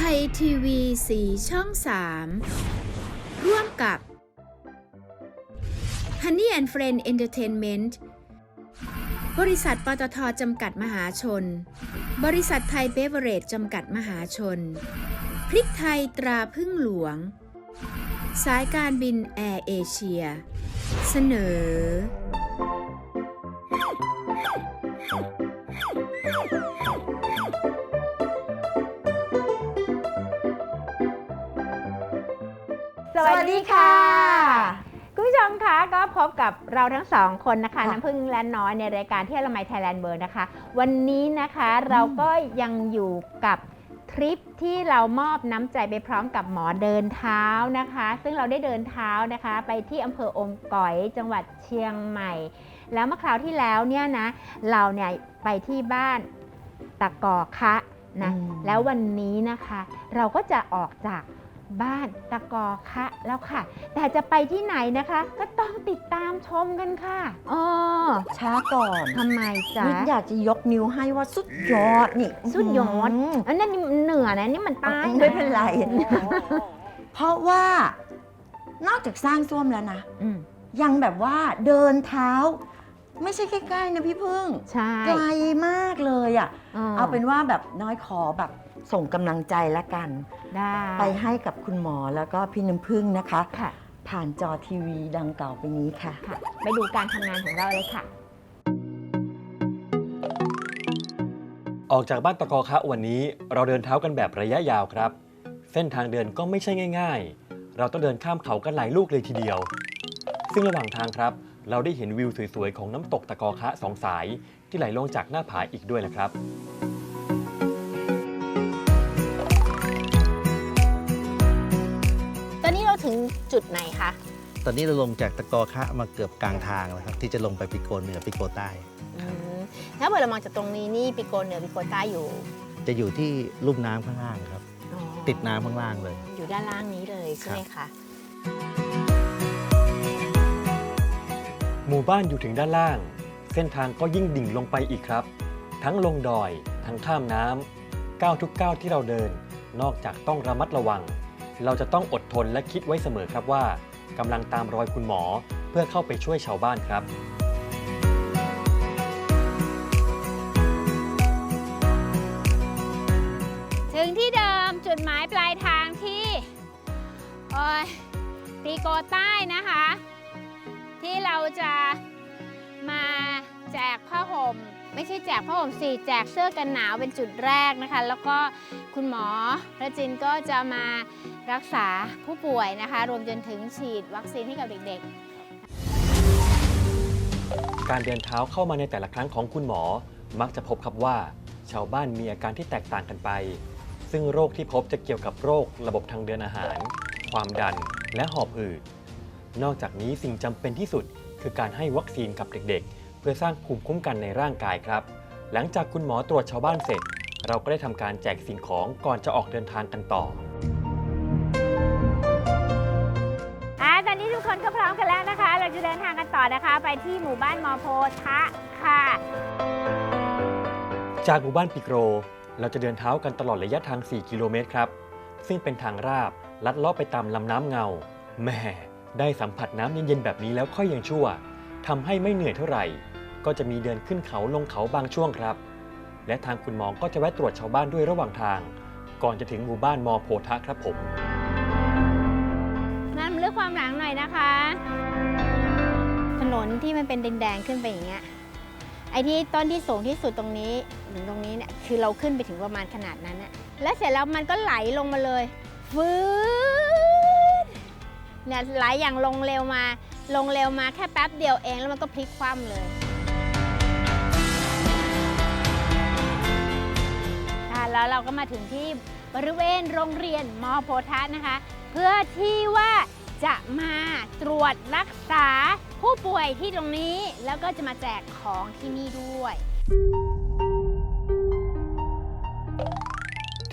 ทยทีวีสีช่อง 3 ร่วมกับ Honey and Friend Entertainment บริษัทปตทจำกัดมหาชน บริษัทไทยเบเวอร์เรจจำกัดมหาชน พริกไทยตราพึ่งหลวง สายการบินแอร์เอเชีย เสนอ วัสดีค่ะ คุณผู้ชมคะก็พบกับเราทั้งสองคนนะคะค่ะน้ำพึ่งและน้อยในรายการที่ละไมไทยแลนด์เบอร์นะคะ วันนี้นะคะเราก็ยังอยู่กับทริปที่เรามอบน้ำใจไปพร้อมกับหมอเดินเท้านะคะ ซึ่งเราได้เดินเท้านะคะ ไปที่อำเภออมก๋อยจังหวัดเชียงใหม่ แล้วเมื่อคราวที่แล้วเนี่ยนะเราเนี่ยไปที่บ้านตะกอคะนะอืมแล้ววันนี้นะคะ เราก็จะออกจาก บ้านตะกอคะแล้วค่ะ แต่จะไปที่ไหนนะคะ ก็ต้องติดตามชมกันค่ะอ๋อช้าก่อนทำไมจ๊ะนิดอยากจะยกนิ้วให้ว่าสุดยอดนี่สุดยอดมอันนั้นนี่เหนือนะนี่มันใต้ะไม่เป็นไร เพราะว่านอกจากสร้างส้วมแล้วนะอืมยังแบบว่าเดินเท้า ไม่ใช่ใกล้ๆนะพี่พึ่งใช่ไกลมากเลยอะอ๋อเอาเป็นว่าแบบน้อยขอแบบ ส่งกำลังใจละกัน ได้ ไปให้กับคุณหมอแล้วก็พี่น้ำพึ่งนะคะ ค่ะ ผ่านจอทีวีดังต่อไปนี้ค่ะ ค่ะ ไปดูการทำงานของเราเลยค่ะ ออกจากบ้านตะกอคะวันนี้เราเดินเท้ากันแบบระยะยาวครับ เส้นทางเดินก็ไม่ใช่ง่าย ๆ เราต้องเดินข้ามเขากันหลายลูกเลยทีเดียว ซึ่งระหว่างทางครับ เราได้เห็นวิวสวยๆของน้ำตกตะกอคะสองสาย ที่ไหลลงจากหน้าผาอีกด้วยนะครับ จุดไหนคะ ตอนนี้เราลงจากตะกอคะมาเกือบกลางทางแล้วครับ ที่จะลงไปปิโกเหนือปิโกใต้ อืมถ้าเกิดเรามองจากตรงนี้นี่ปิโกเหนือปิโกใต้อยู่จะอยู่ที่ลุ่มน้ำข้างล่างครับ อ๋อติดน้ำข้างล่างเลย อยู่ด้านล่างนี้เลยใช่ไหมคะ หมู่บ้านอยู่ถึงด้านล่าง เส้นทางก็ยิ่งดิ่งลงไปอีกครับ ทั้งลงดอย ทั้งข้ามน้ำก้าวทุกก้าวที่เราเดิน นอกจากต้องระมัดระวัง เราจะต้องอดทนและคิดไว้เสมอครับว่ากำลังตามรอยคุณหมอเพื่อเข้าไปช่วยชาวบ้านครับถึงที่เดิมจุดหมายปลายทางที่โอ้ยปีโกใต้นะคะ ที่เราจะมาแจกผ้าห่ม ไม่ใช่แจกผ้าห่มสิแจกเสื้อกันหนาวเป็นจุดแรกนะคะ แล้วก็คุณหมอพระจินก็จะมารักษาผู้ป่วยนะคะ รวมจนถึงฉีดวัคซีนให้กับเด็กๆ การเดินเท้าเข้ามาในแต่ละครั้งของคุณหมอ มักจะพบครับว่า ชาวบ้านมีอาการที่แตกต่างกันไป ซึ่งโรคที่พบจะเกี่ยวกับโรคระบบทางเดินอาหาร ความดัน และหอบหืดนอกจากนี้สิ่งจำเป็นที่สุดคือการให้วัคซีนกับเด็กๆ เพื่อสร้างภูมิคุ้มกันในร่างกายครับ หลังจากคุณหมอตรวจชาวบ้านเสร็จ เราก็ได้ทำการแจกสิ่งของก่อนจะออกเดินทางกันต่อๆอ่าตอนนี้ทุกคนก็พร้อมกันแล้วนะคะ เราจะเดินทางกันต่อนะคะ ไปที่หมู่บ้านมอโพทะค่ะ จากหมู่บ้านปิโกร เราจะเดินเท้ากันตลอดระยะทาง 4 กิโลเมตรครับ ซึ่งเป็นทางราบลัดเลาะไปตามลำน้ำเงาแหม่ได้สัมผัสน้ำเย็นๆแบบนี้แล้วค่อยยังชั่วทำให้ไม่เหนื่อยเท่าไหร่ ก็จะมีเดินขึ้นเขาลงเขาบางช่วงครับ และทางคุณหมอก็จะแวะตรวจชาวบ้านด้วยระหว่างทาง ก่อนจะถึงหมู่บ้านมอโพธะครับผมนั่นเลือกความหลังหน่อยนะคะ ถนนที่มันเป็นแดงๆขึ้นไปอย่างเงี้ยไอ้ที่ต้นที่สูงที่สุดตรงนี้ถึงตรงนี้เนี่ยคือเราขึ้นไปถึงประมาณขนาดนั้นน่ะแล้วเสร็จแล้วมันก็ไหลลงมาเลยฟื้นเนี่ยไหลอย่างลงเร็วมา ลงเร็วมาแค่แป๊บเดียวเองแล้วมันก็พลิกคว่ำเลย แล้วเราก็มาถึงที่บริเวณโรงเรียนมอโพทัสนะคะ เพื่อที่ว่าจะมาตรวจรักษาผู้ป่วยที่ตรงนี้ แล้วก็จะมาแจกของที่นี่ด้วย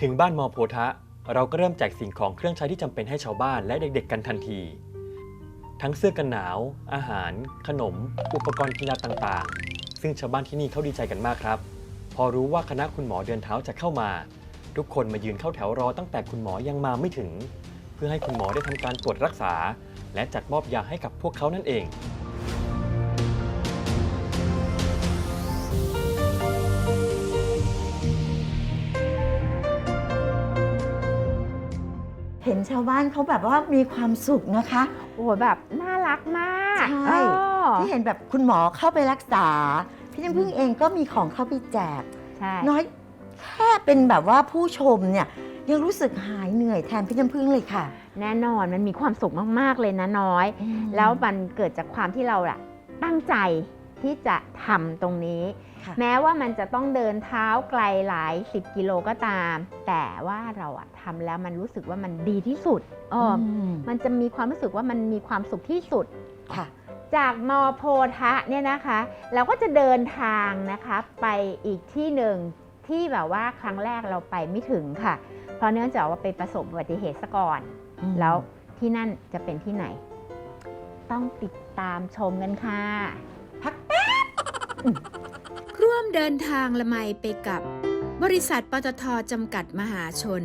ถึงบ้านมอโพธะเราก็เริ่มแจกสิ่งของเครื่องใช้ที่จำเป็นให้ชาวบ้านและเด็กๆกันทันที ทั้งเสื้อกันหนาว อาหาร ขนม อุปกรณ์กีฬาต่างๆ ซึ่งชาวบ้านที่นี่เขาดีใจกันมากครับ พอรู้ว่าคณะคุณหมอเดินเท้าจะเข้ามา ทุกคนมายืนเข้าแถวรอตั้งแต่คุณหมอยังมาไม่ถึง เพื่อให้คุณหมอได้ทำการตรวจรักษา และจัดมอบยาให้กับพวกเขานั่นเอง เห็นชาวบ้านเขาแบบว่ามีความสุขนะคะ โอ้โหแบบน่ารักมากใช่ เออที่เห็นแบบคุณหมอเข้าไปรักษา พี่น้ำพึ่งเองก็มีของเข้าไปแจก ใช่ น้อยแค่เป็นแบบว่าผู้ชมเนี่ยยังรู้สึกหายเหนื่อยแทนพี่น้ำพึ่งเลยค่ะ แน่นอนมันมีความสุขมาก ๆ เลยนะน้อย แล้วมันเกิดจากความที่เราอะตั้งใจที่จะทำตรงนี้ ค่ะ แม้ว่ามันจะต้องเดินเท้าไกลหลาย 10 กิโลก็ตาม แต่ว่าเราอะทำแล้วมันรู้สึกว่ามันดีที่สุดเอออมมันจะมีความรู้สึกว่ามันมีความสุขที่สุด ค่ะ จากมอโพธะเนี่ยนะคะ เราก็จะเดินทางนะคะไปอีกที่หนึ่งที่แบบว่าครั้งแรกเราไปไม่ถึงค่ะ เพราะเนื่องจากว่าไปประสบอุบัติเหตุซะก่อนอืมแล้วที่นั่นจะเป็นที่ไหน ต้องติดตามชมกันค่ะร่วมเดินทางละไมไปกับบริษัทปตทจำกัดมหาชน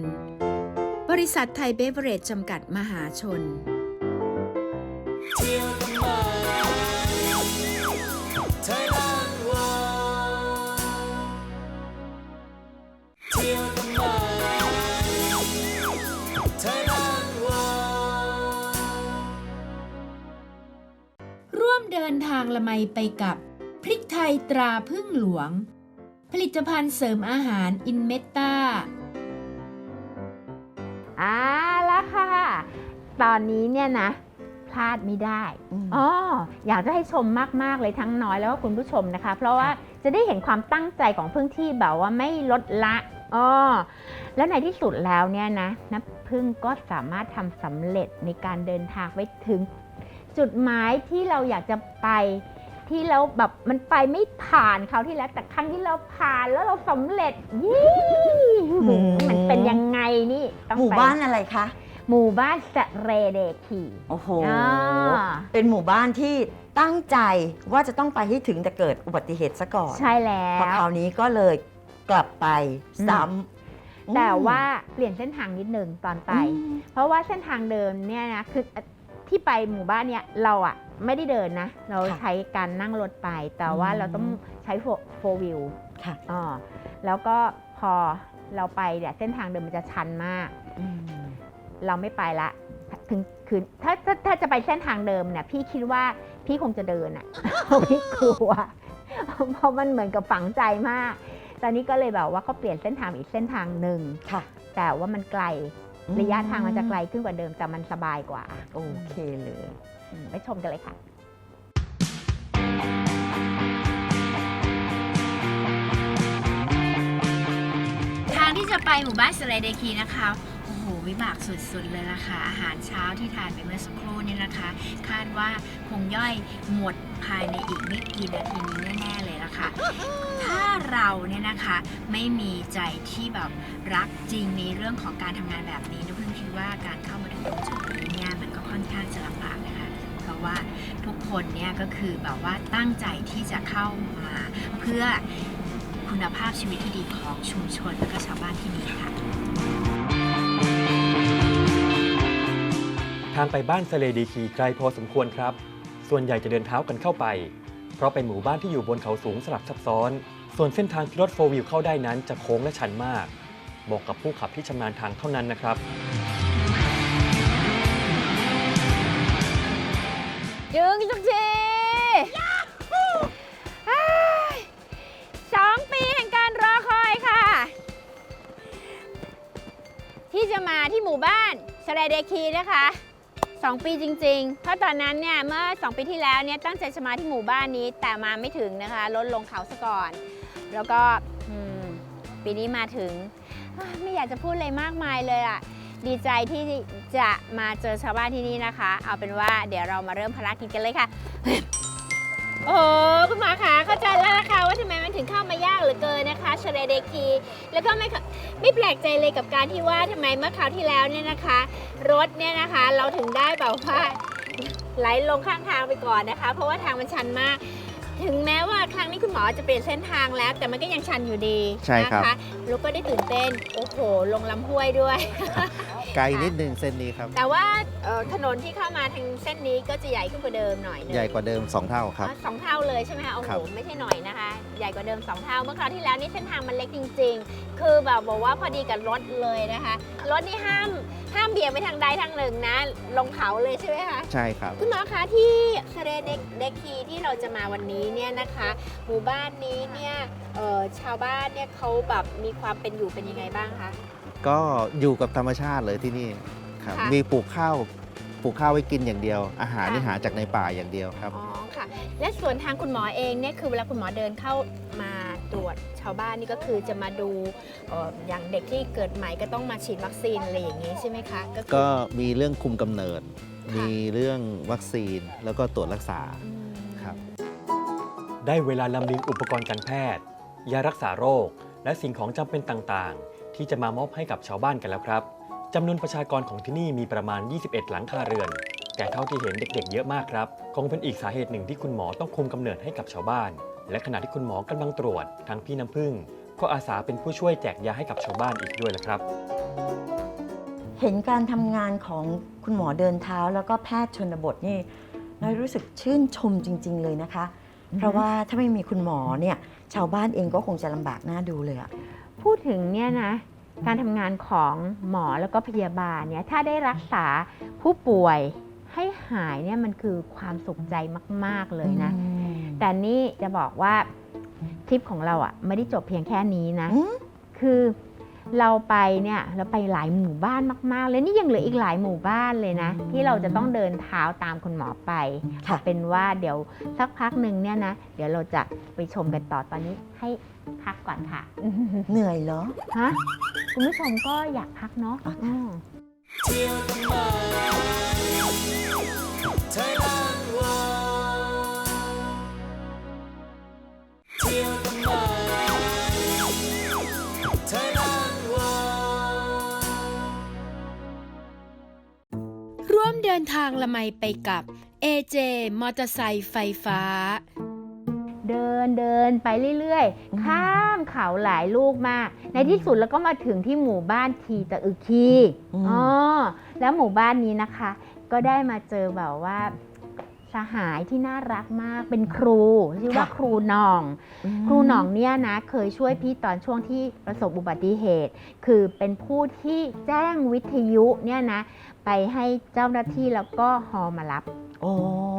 บริษัทไทยเบเวอเรจจำกัดมหาชน ดินทางละไมไปกับ พริกไทยตราพึ่งหลวง ผลิตภัณฑ์เสริมอาหารอินเมตตาอ่าแล้วค่ะ ตอนนี้เนี่ยนะ พลาดไม่ได้อืมอ๋ออยากจะให้ชมมาก ๆ เลยทั้งน้อยแล้วก็คุณผู้ชมนะคะ เพราะว่าจะได้เห็นความตั้งใจของพึ่งที่แบบว่าไม่ลดละอ๋อแล้วในที่สุดแล้วเนี่ยนะนับพึ่งก็สามารถทำสำเร็จในการเดินทางไปถึง จุดหมายที่เราอยากจะไปที่เราแบบมันไปไม่ผ่านเขาวที่แล้ว แต่ครั้งที่เราผ่านแล้วเราสำเร็จยี่มันเป็นยังไงนี่ต้องหมู่ไปบ้านอะไรคะ หมู่บ้านสะเรเดคีโอ้โห อ่าเป็นหมู่บ้านที่ตั้งใจว่าจะต้องไปให้ถึงแต่เกิดอุบัติเหตุซะก่อน ใช่แล้พอว คราวนี้ก็เลยกลับไปซ้ำแต่ว่าเปลี่ยนเส้นทางนิดนึงตอนไปอืมเพราะว่าเส้นทางเดิมเนี่ยนะคือ ที่ไปหมู่บ้านเนี่ยเราอะไม่ได้เดินนะ เราค่ะใช้การนั่งรถไป แต่ว่าอืมเราต้องใช้โฟวิวค่ะอ๋อแล้วก็พอเราไปเนี่ยเส้นทางเดิมมันจะชันมากอืมเราไม่ไปละถึงคือถ้าถ้าถ้าจะไปเส้นทางเดิมเนี่ยพี่คิดว่าพี่คงจะเดินอะพี่กลัวเพราะมันเหมือนกับฝังใจมาก ตอนนี้ก็เลยแบบว่าเขาเปลี่ยนเส้นทางอีกเส้นทางหนึ่งค่ะ แต่ว่ามันไกลอืม ระยะทางมันจะไกลขึ้นกว่าเดิมแต่มันสบายกว่า โอเคเลยอืมไปชมกันเลยค่ะทางที่จะไปหมู่บ้านสไลเดคีนะคะโอ้โหวิบากสุดๆเลยล่ะค่ะ อาหารเช้าที่ทานไปเมื่อสักครู่นี่นะคะ คาดว่าคงย่อยหมดภายในอีกไม่กี่นาทีนี้แน่ๆเลยล่ะค่ะ ถ้าเราเนี่ยนะคะไม่มีใจที่แบบรักจริงในเรื่องของการทำงานแบบนี้นะเพิ่งคิดว่าการเข้ามาถึงตรงจุดนี้เนี่ยมันก็ค่อนข้างจะลำบากนะคะ เพราะว่าทุกคนเนี่ยก็คือแบบว่าตั้งใจที่จะเข้ามาเพื่อคุณภาพชีวิตที่ดีของชุมชนและก็ชาวบ้านที่นี่ค่ะ ทางไปบ้านสะเลดีคีไกลพอสมควรครับ ส่วนใหญ่จะเดินเท้ากันเข้าไป ราะเป็นหมู่บ้านที่อยู่บนเขาสูงสลับซับซ้อน ส่วนเส้นทางที่รถโฟวิวเข้าได้นั้นจะโค้งและชันมากเหมาะกับผู้ขับที่ชำนาญทางเท่านั้นนะครับจึงสักทีเฮ้ยสองปีแห่งการรอคอยค่ะ ที่จะมาที่หมู่บ้านสแลเดคีนะคะ สองปีจริงๆ เพราะตอนนั้นเนี่ยเมื่อ 2 ปีที่แล้วเนี่ยตั้งใจจะมาที่หมู่บ้านนี้แต่มาไม่ถึงนะคะลดลงเขาซะก่อน แล้วก็ปีนี้มาถึงไม่อยากจะพูดอะไรมากมายเลยอะดีใจที่จะมาเจอชาวบ้านที่นี่นะคะ เอาเป็นว่าเดี๋ยวเรามาเริ่มภารกิจกันเลยค่ะ โอ้คุณหมอคะเข้าใจแล้วนะคะว่าทำไมมันถึงเข้ามายากเหลือเกินนะคะชเรเดคีแล้วก็ไม่เข้าไม่แปลกใจเลยกับการที่ว่าทำไมเมื่อคราวที่แล้วเนี่ยนะคะ รถเนี่ยนะคะ เราถึงได้แบบว่าไหลลงข้างทางไปก่อนนะคะ เพราะว่าทางมันชันมาก ถึงแม้ว่าครั้งนี้คุณหมอจะเปลี่ยนเส้นทางแล้ว แต่มันก็ยังชันอยู่ดีใช่ครับ นะคะลูกก็ได้ตื่นเต้น โอ้โห ลงลำห้วยด้วย ไกลนิดนึงเส้นนี้ครับ แต่ว่าเอ่อถนนที่เข้ามาทางเส้นนี้ก็จะใหญ่ขึ้นกว่าเดิมหน่อยนึงใหญ่กว่าเดิม 2 เท่าครับ อ๋อสองเท่าเลยใช่ไหมคะโอ้ครัโหบ ไม่ใช่หน่อยนะคะ ใหญ่กว่าเดิมสองเท่า เมื่อคราวที่แล้วนี่เส้นทางมันเล็กจริง ๆ คือแบบบอกว่าพอดีกับรถเลยนะคะ รถนี่ห้ามห้ามเบี่ยงไปทางใดทางหนึ่งนะ ลงเขาเลยใช่ไหมคะ ใช่ครับ คุณหมอคะที่สเรเดเดคีที่เราจะมาวันนี้เนี่ยนะคะ หมู่บ้านนี้เนี่ยเอ่อชาวบ้านเนี่ยเขาแบบมีความเป็นอยู่เป็นยังไงบ้างคะ ก็อยู่กับธรรมชาติเลยที่นี่ครับค่ะมีปลูกข้าวปลูกข้าวไว้กินอย่างเดียว อาหารค่ะ นี่หาจากในป่าอย่างเดียวครับ อ๋อค่ะ และส่วนทางคุณหมอเองเนี่ยคือเวลาคุณหมอเดินเข้ามาตรวจชาวบ้านนี่ก็คือจะมาดูเอ่ออย่างเด็กที่เกิดใหม่ก็ต้องมาฉีดวัคซีนอะไรอย่างนี้ใช่ไหมคะก็คือ ก็มีเรื่องคุมกำเนิด ค่ะ มีเรื่องวัคซีนแล้วก็ตรวจรักษา อืมครับ ได้เวลาลำเลียงอุปกรณ์การแพทย์ ยารักษาโรค และสิ่งของจำเป็นต่างๆ ที่จะมามอบให้กับชาวบ้านกันแล้วครับจำนวนประชากรของที่นี่มีประมาณ 21 หลังคาเรือน แต่เท่าที่เห็นเด็กๆ เยอะมากครับ คงเป็นอีกสาเหตุหนึ่งที่คุณหมอต้องคุมกำเนิดให้กับชาวบ้าน และขณะที่คุณหมอกำลังตรวจทางพี่น้ำพึ่ง ก็อาสาเป็นผู้ช่วยแจกยาให้กับชาวบ้านอีกด้วยละครับ เห็นการทำงานของคุณหมอเดินเท้าแล้วก็แพทย์ชนบทนี่น้อยรู้สึกชื่นชมจริง ๆ เลยนะคะ เพราะว่าถ้าไม่มีคุณหมอเนี่ยชาวบ้านเองก็คงจะลำบากหน้าดูเลยอะ พูดถึงเนี่ยนะการทำงานของหมอแล้วก็พยาบาลเนี่ยถ้าได้รักษาผู้ป่วยให้หายเนี่ยมันคือความสุขใจมาก ๆ เลยนะ แต่นี่จะบอกว่าทริปของเราอะ่ะไม่ได้จบเพียงแค่นี้นะอืมคือ เราไปเนี่ยเราไปหลายหมู่บ้านมาก ๆ เลยนี่ยังเหลืออีกหลายหมู่บ้านเลยนะ ที่เราจะต้องเดินเท้าตามคุณหมอไปค่ะเป็นว่าเดี๋ยวสักพักหนึ่งเนี่ยนะเดี๋ยวเราจะไปชมกันต่อตอนนี้ให้พักก่อนค่ะ เหนื่อยเหรอฮะคุณผู้ชมก็อยากพักเนาะอะค่ะอืมร่วมเดินทางละไมไปกับ AJ มอเตอร์ไซค์ไฟฟ้า เดินเดินไปเรื่อยอืมๆข้ามเขาหลายลูกมาก ในที่สุดแล้วก็มาถึงที่หมู่บ้านทีตะอึกคีอืมอ๋อแล้วหมู่บ้านนี้นะคะ ก็ได้มาเจอแบบว่าสหายที่น่ารักมากเป็นครูชื่อว่าครูหน่อง ครูหน่องเนี่ยนะเคยช่วยพี่ตอนช่วงที่ประสบอุบัติเหตุ คือเป็นผู้ที่แจ้งวิทยุเนี่ยนะ ไปให้เจ้าหน้าที่แล้วก็ฮอมารับโอ้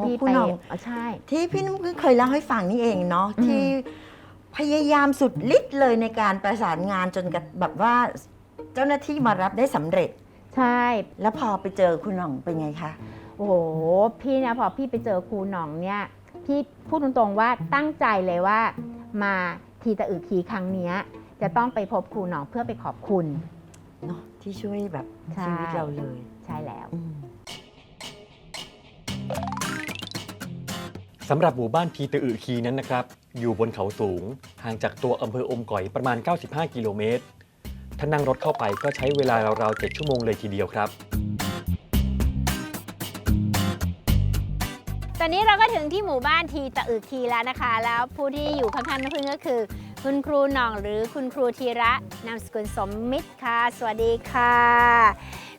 พี่คุณไปหน้องอ๋อใช่ ที่พี่น้ำพึ่งเคยเล่าให้ฟังนี่เองเนาะอืม ที่พยายามสุดฤทธิ์เลยในการประสานงานจนกับแบบว่าเจ้าหน้าที่มารับได้สำเร็จ ใช่ แล้วพอไปเจอคุณหน่องเป็นไงคะ โอ้โห พี่เนี่ยพอพี่ไปเจอครูหน่องเนี่ย พี่พูดตรงๆว่าตั้งใจเลยว่า มาทีตะอึกทีครั้งเนี้ย จะต้องไปพบครูหน่องเพื่อไปขอบคุณ เนาะที่ช่วยแบบใช่ ชีวิตเราเลย ใช่แล้วอืมสำหรับหมู่บ้านทีตะอึคีนั้นนะครับ อยู่บนเขาสูง ห่างจากตัวอำเภออมก๋อยประมาณ 95 กิโลเมตร ถ้านั่งรถเข้าไปก็ใช้เวลาราวๆ 7 ชั่วโมงเลยทีเดียวครับ ตอนนี้เราก็ถึงที่หมู่บ้านทีตะอึกทีแล้วนะคะ แล้วผู้ที่อยู่ข้างๆน้ำพึ่งก็คือ คุณครูหน่องหรือคุณครูธีระนามสกุลสมมิตรค่ะ สวัสดีค่ะ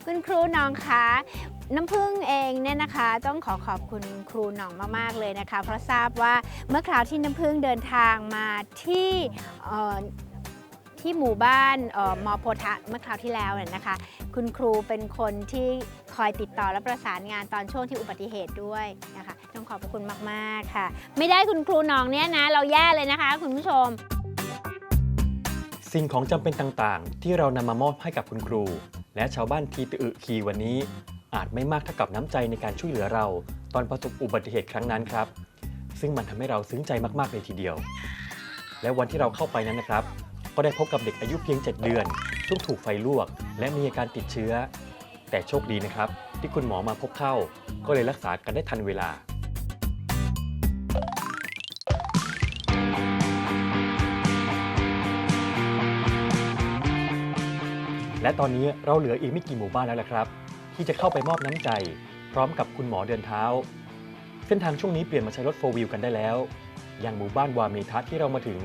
คุณครูน่องคะน้ำพึ่งเองเนี่ยนะคะ ต้องขอขอบคุณครูหน่องมาก ๆ เลยนะคะ เพราะทราบว่าเมื่อคราวที่น้ำพึ่งเดินทางมาที่ที่หมู่บ้านออมอโพธะเมื่อคราวที่แล้วเนี่ยนะคะ คุณครูเป็นคนที่คอยติดต่อและประสานงานตอนช่วงที่อุบัติเหตุด้วยนะคะ ต้องขอบคุณมากๆค่ะ ไม่ได้คุณครูน้องเนี่ยนะ เราแย่เลยนะคะ คุณผู้ชม สิ่งของจำเป็นต่างๆ ที่เรานำมามอบให้กับคุณครู และชาวบ้านทีตอึคีวันนี้ อาจไม่มากเท่ากับน้ำใจในการช่วยเหลือเรา ตอนประสบอุบัติเหตุครั้งนั้นครับ ซึ่งมันทำให้เราซึ้งใจมากๆเลยทีเดียว และวันที่เราเข้าไปนั้นนะครับ ก็ได้พบกับเด็กอายุเพียง 7 เดือนซึ่งถูกไฟลวก และมีอาการติดเชื้อ แต่โชคดีนะครับ ที่คุณหมอมาพบเข้า ก็เลยรักษากันได้ทันเวลา และตอนนี้เราเหลืออีกไม่กี่หมู่บ้านแล้วละครับ ที่จะเข้าไปมอบน้ำใจ พร้อมกับคุณหมอเดินเท้า เส้นทางช่วงนี้เปลี่ยนมาใช้รถโฟวิวกันได้แล้ว อย่างหมู่บ้านวาเมทัศที่เรามาถึง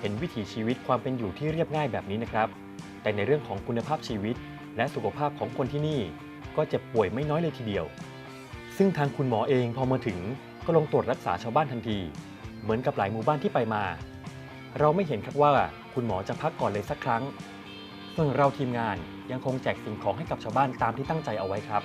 เห็นวิถีชีวิตความเป็นอยู่ที่เรียบง่ายแบบนี้นะครับ แต่ในเรื่องของคุณภาพชีวิต และสุขภาพของคนที่นี่ ก็เจ็บป่วยไม่น้อยเลยทีเดียว ซึ่งทางคุณหมอเองพอมาถึงก็ลงตรวจรักษาชาวบ้านทันที เหมือนกับหลายหมู่บ้านที่ไปมา เราไม่เห็นครับว่าคุณหมอจะพักก่อนเลยสักครั้ง ส่วนเราทีมงานยังคงแจกสิ่งของให้กับชาวบ้านตามที่ตั้งใจเอาไว้ครับ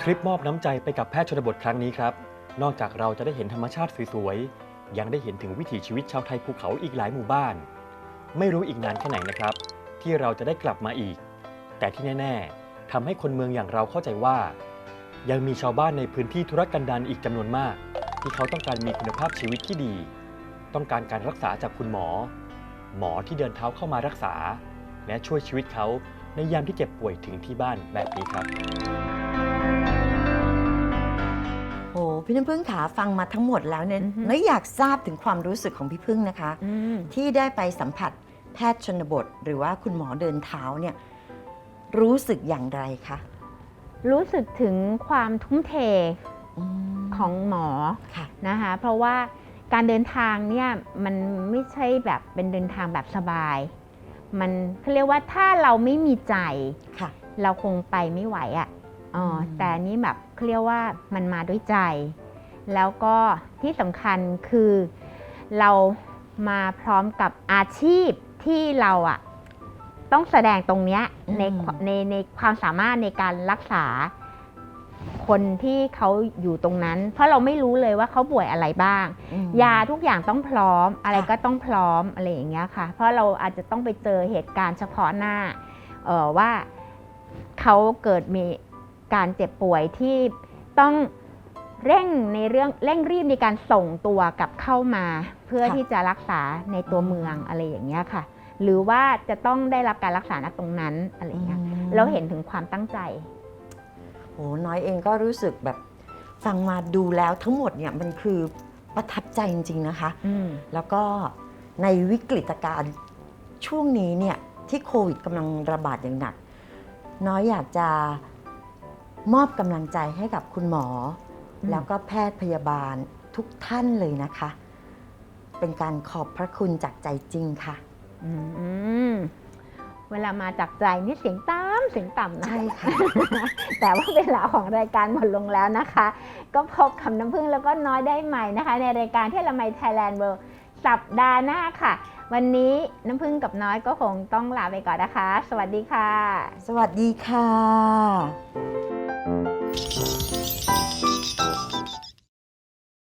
ทริปมอบน้ำใจไปกับแพทย์ชนบทครั้งนี้ครับ นอกจากเราจะได้เห็นธรรมชาติสวยๆ ยังได้เห็นถึงวิถีชีวิตชาวไทยภูเขาอีกหลายหมู่บ้าน ไม่รู้อีกนานแค่ไหนนะครับ ที่เราจะได้กลับมาอีก แต่ที่แน่ ๆ ทำให้คนเมืองอย่างเราเข้าใจว่า ยังมีชาวบ้านในพื้นที่ธุรกันดารอีกจำนวนมาก ที่เขาต้องการมีคุณภาพชีวิตที่ดี ต้องการการรักษาจากคุณหมอ หมอที่เดินเท้าเข้ามารักษา และช่วยชีวิตเขาในยามที่เจ็บป่วยถึงที่บ้านแบบนี้ครับโอ้พี่น้ำพึ่งขาฟังมาทั้งหมดแล้วเนี่ยอือฮึน้อยอยากทราบถึงความรู้สึกของพี่พึ่งนะคะอืมที่ได้ไปสัมผัสแพทย์ชนบท หรือว่าคุณหมอเดินเท้าเนี่ย รู้สึกอย่างไรคะรู้สึกถึงความทุ่มเทมของหมอค่ะนะคะเพราะว่าการเดินทางเนี่ยมันไม่ใช่แบบเป็นเดินทางแบบสบาย มันเขาเรียกว่าถ้าเราไม่มีใจค่ะ เราคงไปไม่ไหวอะ่ะอ๋ออมแต่อันนี้แบบเขาเรียกว่ามันมาด้วยใจ แล้วก็ที่สำคัญคือเรามาพร้อมกับอาชีพที่เราอะ่ะ ต้องแสดงตรงเนี้ยในในในความสามารถในการรักษาคนที่เขาอยู่ตรงนั้น เพราะเราไม่รู้เลยว่าเขาป่วยอะไรบ้างอืมยาทุกอย่างต้องพร้อม อะไรค่ะก็ต้องพร้อมอะไรอย่างเงี้ยค่ะ เพราะเราอาจจะต้องไปเจอเหตุการณ์เฉพาะหน้าเออว่าเขาเกิดมีการเจ็บป่วยที่ต้องเร่งในเรื่องเร่งรีบในการส่งตัวกลับเข้ามา เพื่อค่ะที่จะรักษาในตัวเมืองอะไรอย่างเงี้ยค่ะ หรือว่าจะต้องได้รับการรักษาณตรงนั้นอะไรอย่างเงี้ยอืมเราเห็นถึงความตั้งใจโอ้น้อยเองก็รู้สึกแบบฟังมาดูแล้วทั้งหมดเนี่ยมันคือประทับใจจริง ๆ นะคะอืมแล้วก็ในวิกฤตการณ์ช่วงนี้เนี่ยที่โควิดกำลังระบาดอย่างหนัก น้อยอยากจะมอบกำลังใจให้กับคุณหมออืมแล้วก็แพทย์พยาบาลทุกท่านเลยนะคะ เป็นการขอบพระคุณจากใจจริงค่ะอืม เวลามาจากใจนี่เสียงต่ำเสียงต่ำนะใช่ค่ะ แต่ว่าเวลาของรายการหมดลงแล้วนะคะ ก็พบคำน้ำพึ่งแล้วก็น้อยได้ใหม่นะคะ ในรายการที่ละไมไทยแลนด์เวิลด์สัปดาห์หน้าค่ะ วันนี้น้ำพึ่งกับน้อยก็คงต้องลาไปก่อนนะคะ สวัสดีค่ะ สวัสดีค่ะ